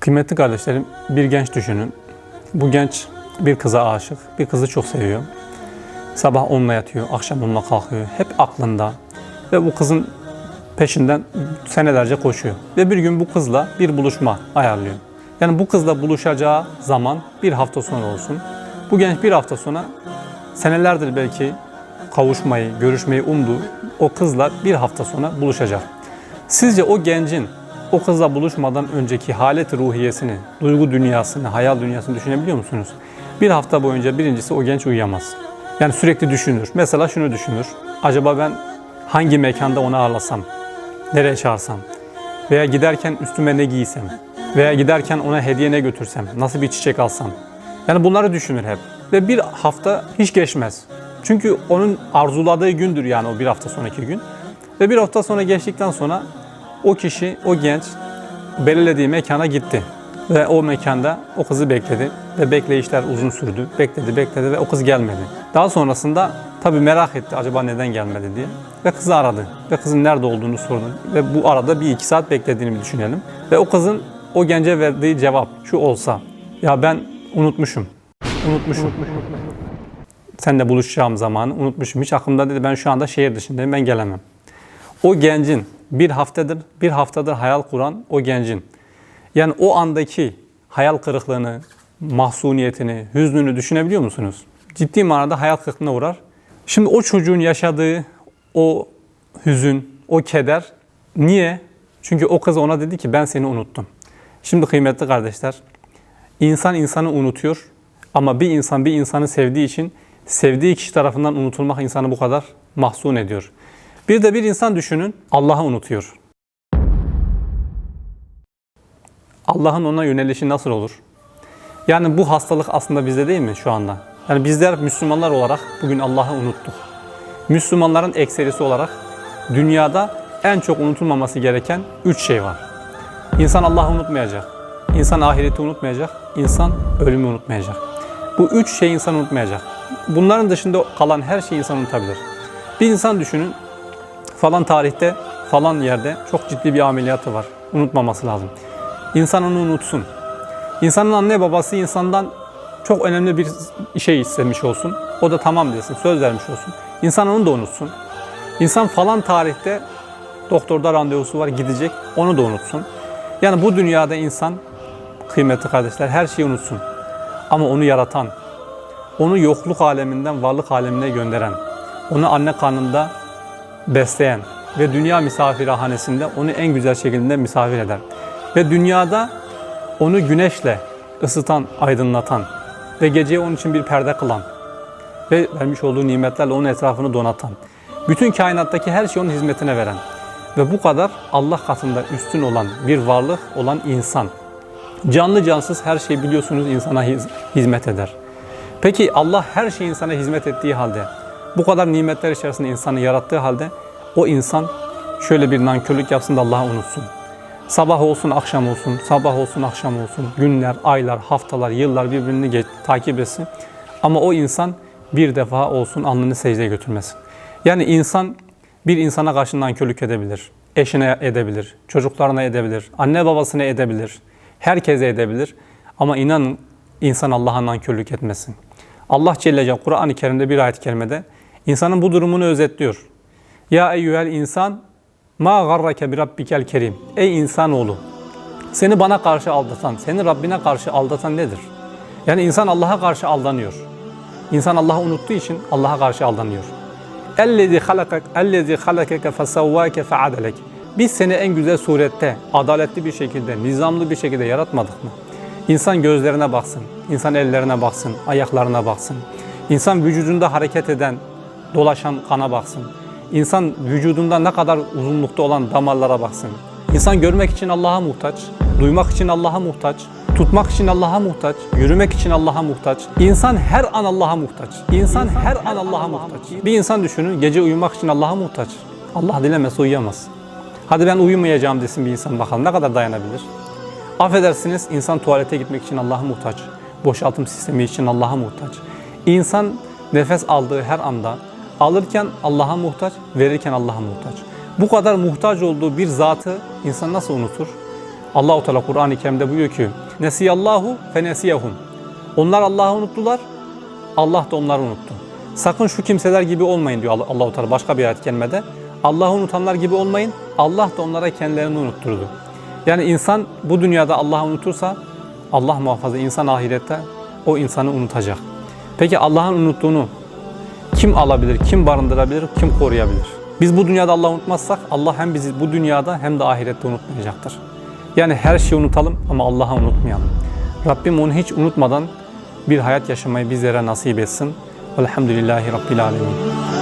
Kıymetli kardeşlerim, bir genç düşünün. Bu genç bir kıza aşık, bir kızı çok seviyor. Sabah onunla yatıyor, akşam onunla kalkıyor. Hep aklında ve bu kızın peşinden senelerce koşuyor. Ve bir gün bu kızla bir buluşma ayarlıyor. Yani bu kızla buluşacağı zaman bir hafta sonra olsun. Bu genç bir hafta sonra senelerdir belki kavuşmayı, görüşmeyi umduğu o kızla bir hafta sonra buluşacak. Sizce o gencin o kızla buluşmadan önceki halet ruhiyesini, duygu dünyasını, hayal dünyasını düşünebiliyor musunuz? Bir hafta boyunca birincisi o genç uyuyamaz. Yani sürekli düşünür. Mesela şunu düşünür. Acaba ben hangi mekanda onu ağırlasam? Nereye çağırsam? Veya giderken üstüme ne giysem? Veya giderken ona hediye ne götürsem? Nasıl bir çiçek alsam? Yani bunları düşünür hep. Ve bir hafta hiç geçmez. Çünkü onun arzuladığı gündür yani o bir hafta sonraki gün. Ve bir hafta sonra geçtikten sonra o kişi, o genç belirlediği mekana gitti. Ve o mekanda o kızı bekledi. Ve bekleyişler uzun sürdü. Bekledi, bekledi ve o kız gelmedi. Daha sonrasında tabii merak etti acaba neden gelmedi diye. Ve kızı aradı. Ve kızın nerede olduğunu sordu. Ve bu arada bir iki saat beklediğini düşünelim. Ve o kızın o gence verdiği cevap şu olsa. Ya ben unutmuşum. Unutmuşum. Seninle buluşacağım zamanı unutmuşum. Hiç aklımda dedi ben şu anda şehir dışındayım ben gelemem. O gencin bir haftadır bir haftadır hayal kuran o gencin yani o andaki hayal kırıklığını, mahzuniyetini, hüznünü düşünebiliyor musunuz? Ciddi manada hayal kırıklığına uğrar. Şimdi o çocuğun yaşadığı o hüzün, o keder niye? Çünkü o kız ona dedi ki ben seni unuttum. Şimdi kıymetli kardeşler, insan insanı unutuyor ama bir insan bir insanı sevdiği için sevdiği kişi tarafından unutulmak insanı bu kadar mahzun ediyor. Bir de bir insan düşünün Allah'ı unutuyor. Allah'ın ona yönelişi nasıl olur? Yani bu hastalık aslında bizde değil mi şu anda? Yani bizler Müslümanlar olarak bugün Allah'ı unuttuk. Müslümanların ekserisi olarak dünyada en çok unutulmaması gereken üç şey var. İnsan Allah'ı unutmayacak, insan ahireti unutmayacak, insan ölümü unutmayacak. Bu üç şey insan unutmayacak. Bunların dışında kalan her şeyi insan unutabilir. Bir insan düşünün, falan tarihte, falan yerde çok ciddi bir ameliyatı var. Unutmaması lazım. İnsan onu unutsun. İnsanın anne babası insandan çok önemli bir şey istemiş olsun. O da tamam desin, söz vermiş olsun. İnsan onu da unutsun. İnsan falan tarihte doktorda randevusu var gidecek, onu da unutsun. Yani bu dünyada insan, kıymetli kardeşler her şeyi unutsun. Ama onu yaratan, onu yokluk aleminden varlık alemine gönderen, onu anne karnında besleyen ve dünya misafirhanesinde onu en güzel şekilde misafir eder. Ve dünyada onu güneşle ısıtan, aydınlatan ve geceyi onun için bir perde kılan ve vermiş olduğu nimetlerle onun etrafını donatan, bütün kainattaki her şeyi onun hizmetine veren ve bu kadar Allah katında üstün olan bir varlık olan insan. Canlı cansız her şey biliyorsunuz insana hiz- hizmet eder. Peki Allah her şeyi insana hizmet ettiği halde, bu kadar nimetler içerisinde insanı yarattığı halde o insan şöyle bir nankörlük yapsın da Allah'ı unutsun. Sabah olsun, akşam olsun, sabah olsun, akşam olsun, günler, aylar, haftalar, yıllar birbirini geç, takip etsin. Ama o insan bir defa olsun alnını secdeye götürmesin. Yani insan bir insana karşı nankörlük edebilir. Eşine edebilir, çocuklarına edebilir, anne babasına edebilir, herkese edebilir. Ama inanın insan Allah'a nankörlük etmesin. Allah Celle Celaluhu Kur'an-ı Kerim'de bir ayet-i kerimede insanın bu durumunu özetliyor. Ya eyyühel insan ma garrake bi rabbikel kerim. Ey insanoğlu seni bana karşı aldatan, seni Rabbine karşı aldatan nedir? Yani insan Allah'a karşı aldanıyor. İnsan Allah'ı unuttuğu için Allah'a karşı aldanıyor. Ellezî halakak ellezî halakeke fesavvâke feadalek. Biz seni en güzel surette, adaletli bir şekilde, nizamlı bir şekilde yaratmadık mı? İnsan gözlerine baksın, insan ellerine baksın, ayaklarına baksın. İnsan vücudunda hareket eden, dolaşan kana baksın. İnsan vücudunda ne kadar uzunlukta olan damarlara baksın. İnsan görmek için Allah'a muhtaç, duymak için Allah'a muhtaç, tutmak için Allah'a muhtaç, yürümek için Allah'a muhtaç. İnsan her an Allah'a muhtaç. İnsan her an Allah'a muhtaç. Bir insan düşünün gece uyumak için Allah'a muhtaç. Allah dilemese uyuyamaz. Hadi ben uyumayacağım desin bir insan bakalım ne kadar dayanabilir? Affedersiniz insan tuvalete gitmek için Allah'a muhtaç. Boşaltım sistemi için Allah'a muhtaç. İnsan nefes aldığı her anda alırken Allah'a muhtaç, verirken Allah'a muhtaç. Bu kadar muhtaç olduğu bir zatı insan nasıl unutur? Allahu Teala Kur'an-ı Kerim'de buyuruyor ki: "Nesiyallahu fe nesiyahum." Onlar Allah'ı unuttular. Allah da onları unuttu. Sakın şu kimseler gibi olmayın diyor Allah- Allahu Teala başka bir ayet kerimede. Allah'ı unutanlar gibi olmayın. Allah da onlara kendilerini unutturdu. Yani insan bu dünyada Allah'ı unutursa Allah muhafaza insan ahirette o insanı unutacak. Peki Allah'ın unuttuğunu kim alabilir, kim barındırabilir, kim koruyabilir? Biz bu dünyada Allah'ı unutmazsak Allah hem bizi bu dünyada hem de ahirette unutmayacaktır. Yani her şeyi unutalım ama Allah'ı unutmayalım. Rabbim onu hiç unutmadan bir hayat yaşamayı bizlere nasip etsin. Velhamdülillahi Rabbil Alemin.